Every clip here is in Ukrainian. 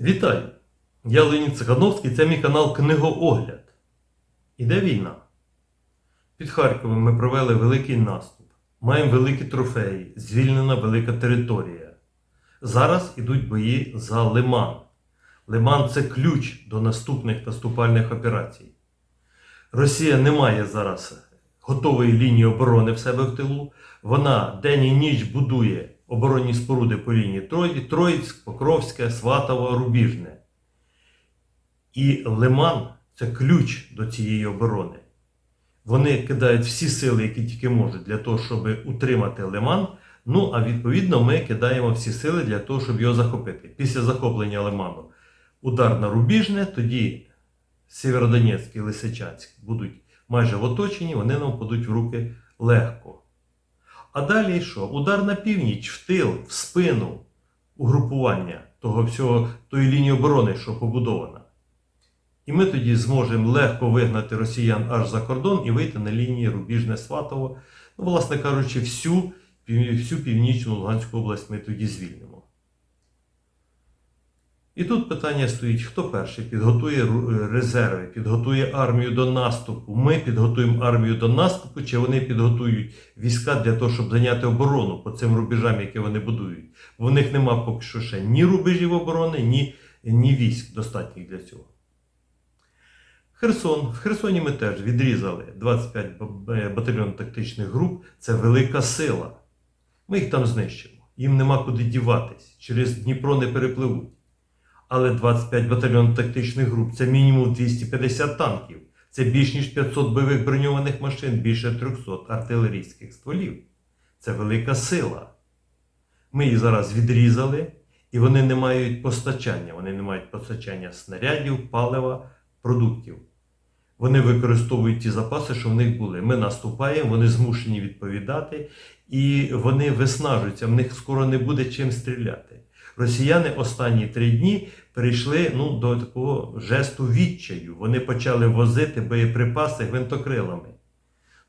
Вітаю! Я Леонід Цихановський, це мій канал Книгоогляд. Іде війна. Під Харковом ми провели великий наступ. Маємо великі трофеї, звільнена велика територія. Зараз ідуть бої за Лиман. Лиман це ключ до наступних наступальних операцій. Росія не має зараз готової лінії оборони в себе в тилу. Вона день і ніч будує оборонні споруди по лінії Трої, Троїцьк, Покровське, Сватово, Рубіжне. І Лиман це ключ до цієї оборони. Вони кидають всі сили, які тільки можуть, для того, щоб утримати Лиман. Ну, а відповідно, ми кидаємо всі сили для того, щоб його захопити. Після захоплення Лиману удар на Рубіжне, тоді Сєвєродонецьк і Лисичанськ будуть майже в оточенні, вони нам падуть в руки легко. А далі що? Удар на північ, в тил, в спину угрупування того всього, тої лінії оборони, що побудована. І ми тоді зможемо легко вигнати росіян аж за кордон і вийти на лінії Рубіжне Сватово. Ну, власне кажучи, всю, всю північну Луганську область ми тоді звільнимо. І тут питання стоїть: хто перший підготує резерви, підготує армію до наступу. Ми підготуємо армію до наступу, чи вони підготують війська для того, щоб зайняти оборону по цим рубежам, які вони будують. Бо в них нема поки що ще ні рубежів оборони, ні, ні військ достатніх для цього. Херсон. В Херсоні ми теж відрізали 25 б- е, батальйон тактичних груп. Це велика сила. Ми їх там знищимо. Їм нема куди діватись. Через Дніпро не перепливуть. Але 25 батальйон тактичних груп це мінімум 250 танків. Це більш ніж 500 бойових броньованих машин, більше 300 артилерійських стволів. Це велика сила. Ми їх зараз відрізали, і вони не мають постачання. Вони не мають постачання снарядів, палива, продуктів. Вони використовують ті запаси, що в них були. Ми наступаємо, вони змушені відповідати, і вони виснажуються. В них скоро не буде чим стріляти. Росіяни останні три дні перейшли ну, до такого жесту відчаю. Вони почали возити боєприпаси гвинтокрилами.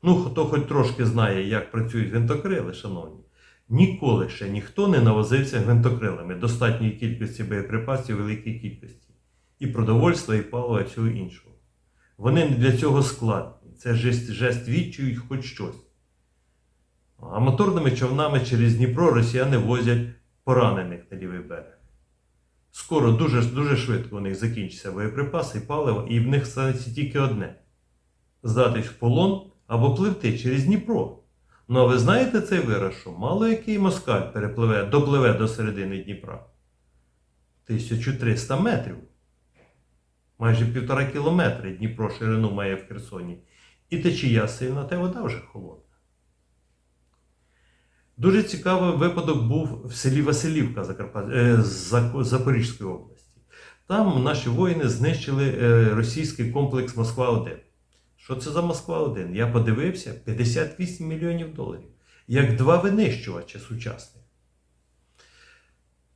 Ну, хто хоч трошки знає, як працюють гвинтокрили, шановні, ніколи ще ніхто не навозився гвинтокрилами достатньої кількості боєприпасів, великій кількості. І продовольства, і палива, і всього іншого. Вони для цього складні. Це жест, жест відчують хоч щось. А моторними човнами через Дніпро росіяни возять поранених на лівий берег. Скоро, дуже, дуже швидко у них закінчаться боєприпаси і паливо, і в них станеться тільки одне: здатись в полон або пливти через Дніпро. Ну а ви знаєте цей вираз, що мало який москаль перепливе, допливе до середини Дніпра? 1300 метрів. Майже півтора кілометри Дніпро ширину має в Херсоні. І течія сильна, та вода вже холодна. Дуже цікавий випадок був в селі Василівка е, Запорізької області. Там наші воїни знищили е, російський комплекс Москва-1. Що це за Москва-1? Я подивився 58 мільйонів доларів. Як два винищувача сучасних.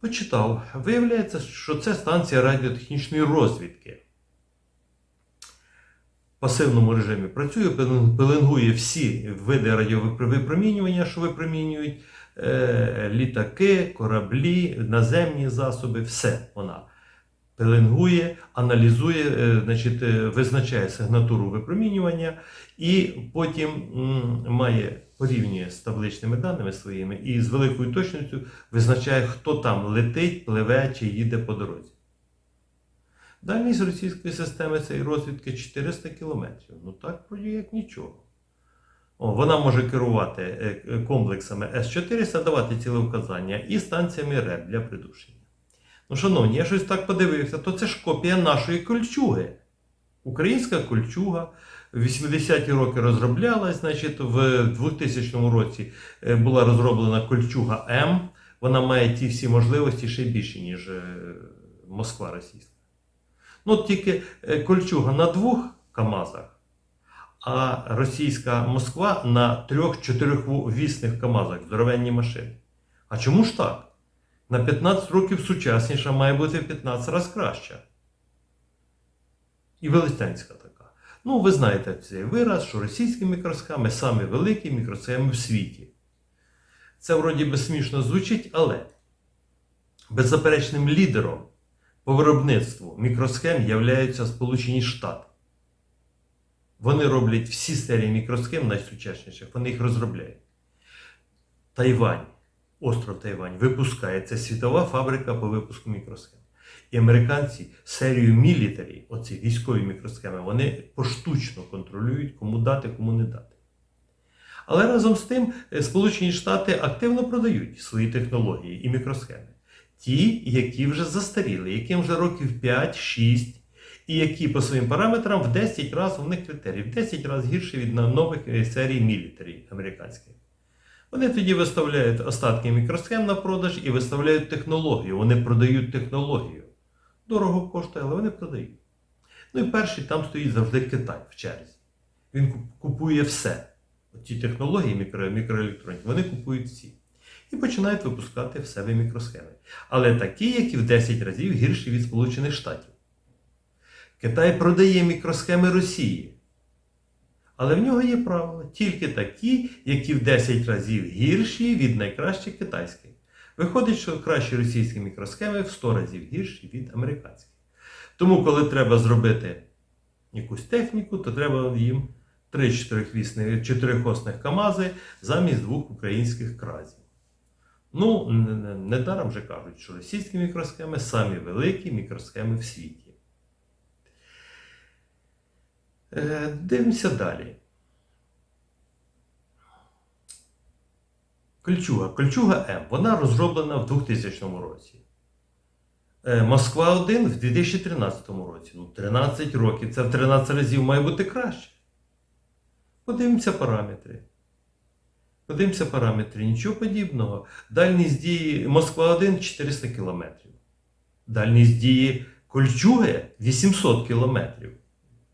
Почитав. Виявляється, що це станція радіотехнічної розвідки. Пасивному режимі працює, пеленгує всі види радіовипромінювання, що випромінюють е, літаки, кораблі, наземні засоби, все вона пеленгує, аналізує, е, значить, е, визначає сигнатуру випромінювання і потім має порівнює з табличними даними своїми і з великою точністю визначає, хто там летить, пливе чи їде по дорозі. Дальність російської системи цієї розвідки 400 кілометрів. Ну так вроді як нічого. О, вона може керувати е, е, комплексами С-400, давати цілевказання і станціями РЕП для придушення. Ну, шановні, я щось так подивився, то це ж копія нашої кольчуги. Українська кольчуга в 80-ті роки розроблялась, значить, в 2000 році е, була розроблена кольчуга М. Вона має ті всі можливості ще більше, ніж Москва російська. Ну, тільки е, кольчуга на двох КАМАЗах, а російська Москва на трьох-чотирьохвісних КАМАЗах, здоровенні машини. А чому ж так? На 15 років сучасніша має бути в 15 разів краща. І велетенська така. Ну, ви знаєте цей вираз, що російські мікросхеми самі великі мікросхеми в світі. Це вроді би смішно звучить, але беззаперечним лідером по виробництву мікросхем являються Сполучені Штати. Вони роблять всі серії мікросхем найсучасніших, вони їх розробляють. Тайвань, остров Тайвань, випускає це світова фабрика по випуску мікросхем. І американці серію мілітарі, оці військові мікросхеми, вони поштучно контролюють, кому дати, кому не дати. Але разом з тим е, Сполучені Штати активно продають свої технології і мікросхеми. Ті, які вже застаріли, яким вже років 5-6, і які по своїм параметрам в 10 разів у них критерії, в 10 разів гірше від нових е, серій мілітарі американських. Вони тоді виставляють остатки мікросхем на продаж і виставляють технологію. Вони продають технологію. Дорого коштує, але вони продають. Ну і перший там стоїть завжди Китай в черзі. Він купує все. Ті технології мікро, мікроелектроніки, вони купують всі. І починають випускати в себе мікросхеми. Але такі, які в 10 разів гірші від Сполучених Штатів. Китай продає мікросхеми Росії. Але в нього є правила тільки такі, які в 10 разів гірші від найкращих китайських. Виходить, що кращі російські мікросхеми в 100 разів гірші від американських. Тому, коли треба зробити якусь техніку, то треба їм 3 чотирихвісних- чотирихосних КАМАЗи замість двох українських кразів. Ну, не- не- недаром же кажуть, що російські мікросхеми самі великі мікросхеми в світі. Е, Дивимося далі. Кольчуга. Кольчуга М. Вона розроблена в 2000 році. Е, Москва 1 в 2013 році. Ну, 13 років. Це в 13 разів має бути краще. Подивимося параметри. Подивимося параметри. Нічого подібного. Дальність дії Москва 1 400 км. Дальність дії Кольчуги 800 км.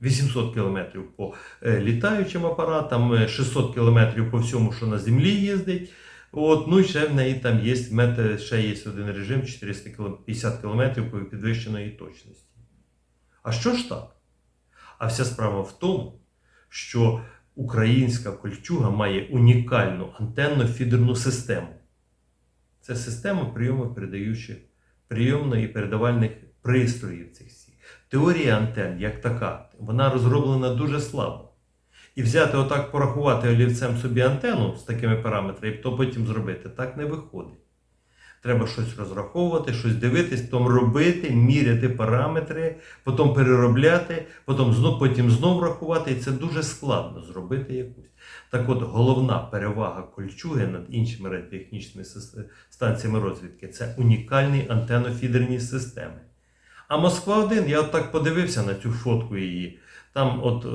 800 км по е, літаючим апаратам, е, 600 км по всьому, що на землі їздить. От, ну і ще в неї там є ще є один режим 450 км по підвищеної точності. А що ж так? А вся справа в тому, що українська кольчуга має унікальну антенно-фідерну систему. Це система прийому передаючих прийомно і передавальних пристроїв цих всіх. Теорія антенн, як така, вона розроблена дуже слабо. І взяти отак порахувати олівцем собі антенну з такими параметрами, то потім зробити, так не виходить. Треба щось розраховувати, щось дивитись, потім робити, міряти параметри, потім переробляти, потім знов, потім знов рахувати. І це дуже складно зробити якусь. Так от, головна перевага кольчуги над іншими радіотехнічними станціями розвідки це унікальні антенно-фідерні системи. А Москва 1 я от так подивився на цю фотку її. Там, от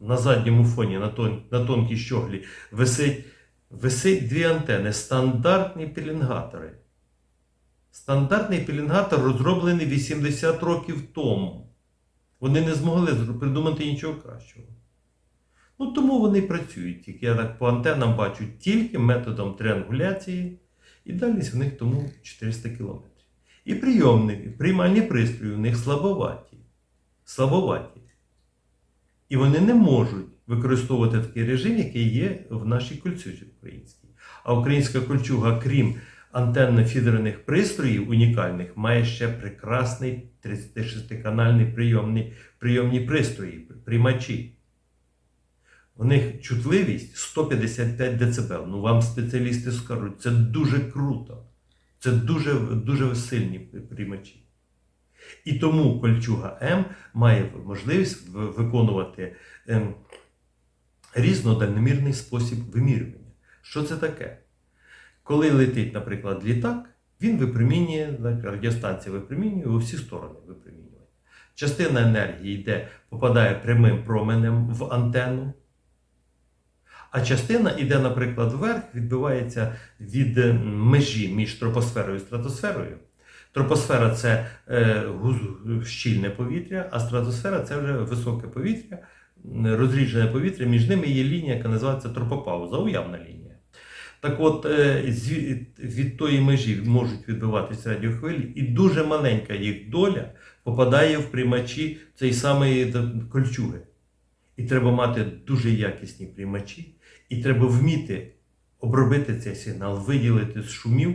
на задньому фоні, на, тон, на тонкій щоглі, висить, висить дві антени, стандартні пілінгатори. Стандартний пілінгатор розроблений 80 років тому. Вони не змогли придумати нічого кращого. Ну, тому вони працюють. Тільки я так по антенам бачу тільки методом триангуляції, і дальність в них тому 400 км. І прийомники, приймальні пристрої в них слабоваті. Слабоваті. І вони не можуть використовувати такий режим, який є в нашій кольчузі українській. А українська кольчуга, крім антенно-фідерних пристроїв унікальних, має ще прекрасний 36-канальний прийомний, прийомні пристрої, приймачі. У них чутливість 155 дБ. Ну вам спеціалісти скажуть, це дуже круто. Це дуже, дуже сильні приймачі. І тому кольчуга М має можливість виконувати ем, різнодальномірний спосіб вимірювання. Що це таке? Коли летить, наприклад, літак, він випромінює, радіостанція випромінює у всі сторони випромінювання. Частина енергії йде, попадає прямим променем в антенну, а частина йде, наприклад, вверх, відбивається від межі між тропосферою і стратосферою. Тропосфера це е, щільне повітря, а стратосфера це вже високе повітря, розріджене повітря. Між ними є лінія, яка називається тропопауза, уявна лінія. Так от, е, від тої межі можуть відбиватися радіохвилі, і дуже маленька їх доля попадає в приймачі цієї самої кольчуги. І треба мати дуже якісні приймачі, і треба вміти обробити цей сигнал, виділити з шумів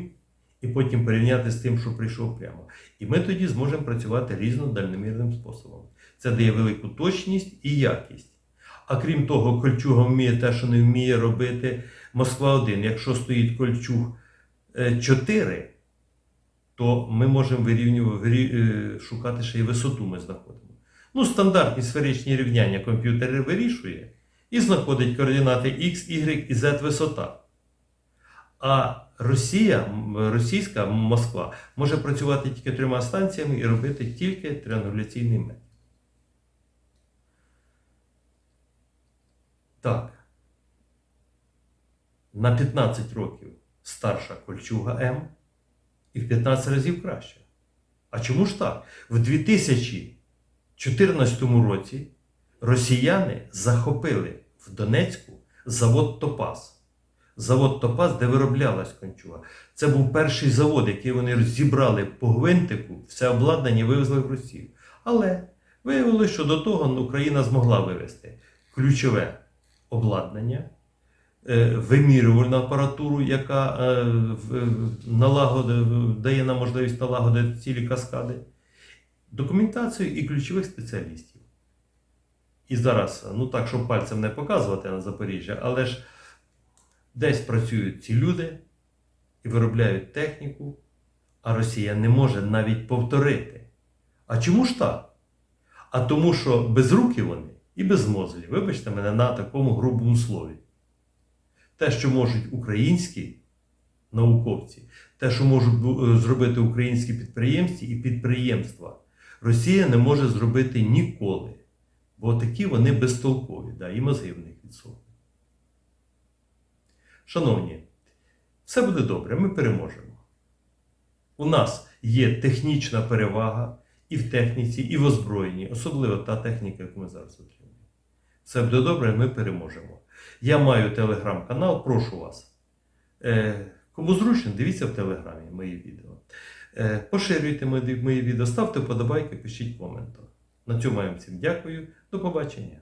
і потім порівняти з тим, що прийшов прямо. І ми тоді зможемо працювати різнодальномірним способом. Це дає велику точність і якість. А крім того, кольчуга вміє те, що не вміє робити Москва 1. Якщо стоїть кольчуг е, 4, то ми можемо вирівнювати, е, шукати ще й висоту ми знаходимо. Ну, стандартні сферичні рівняння комп'ютер вирішує і знаходить координати X, Y і Z висота. А Росія, російська Москва може працювати тільки трьома станціями і робити тільки триангуляційний метод. Так. На 15 років старша кольчуга М і в 15 разів краще. А чому ж так? В 2014 році росіяни захопили в Донецьку завод Топаз. Завод Топаз, де вироблялась кончуга. Це був перший завод, який вони зібрали по гвинтику, все обладнання вивезли в Росію. Але виявилося, що до того Україна змогла вивезти ключове обладнання, е, вимірювальну апаратуру, яка е, дає нам можливість налагодити цілі каскади, документацію і ключових спеціалістів. І зараз, ну так, щоб пальцем не показувати на Запоріжжя, але ж десь працюють ці люди і виробляють техніку, а Росія не може навіть повторити. А чому ж так? А тому, що безрукі вони і безмозлі. Вибачте мене на такому грубому слові. Те, що можуть українські науковці, те, що можуть е, зробити українські підприємці і підприємства, Росія не може зробити ніколи. Бо такі вони безтолкові, да, і мозги в них відсутні. Шановні, все буде добре, ми переможемо. У нас є технічна перевага і в техніці, і в озброєнні, особливо та техніка, яку ми зараз отримуємо. Все буде добре, ми переможемо. Я маю телеграм-канал, прошу вас. Е, кому зручно, дивіться в телеграмі мої відео. Е, поширюйте мої, відео, ставте вподобайки, пишіть коменти. На цьому я вам всім дякую. До побачення.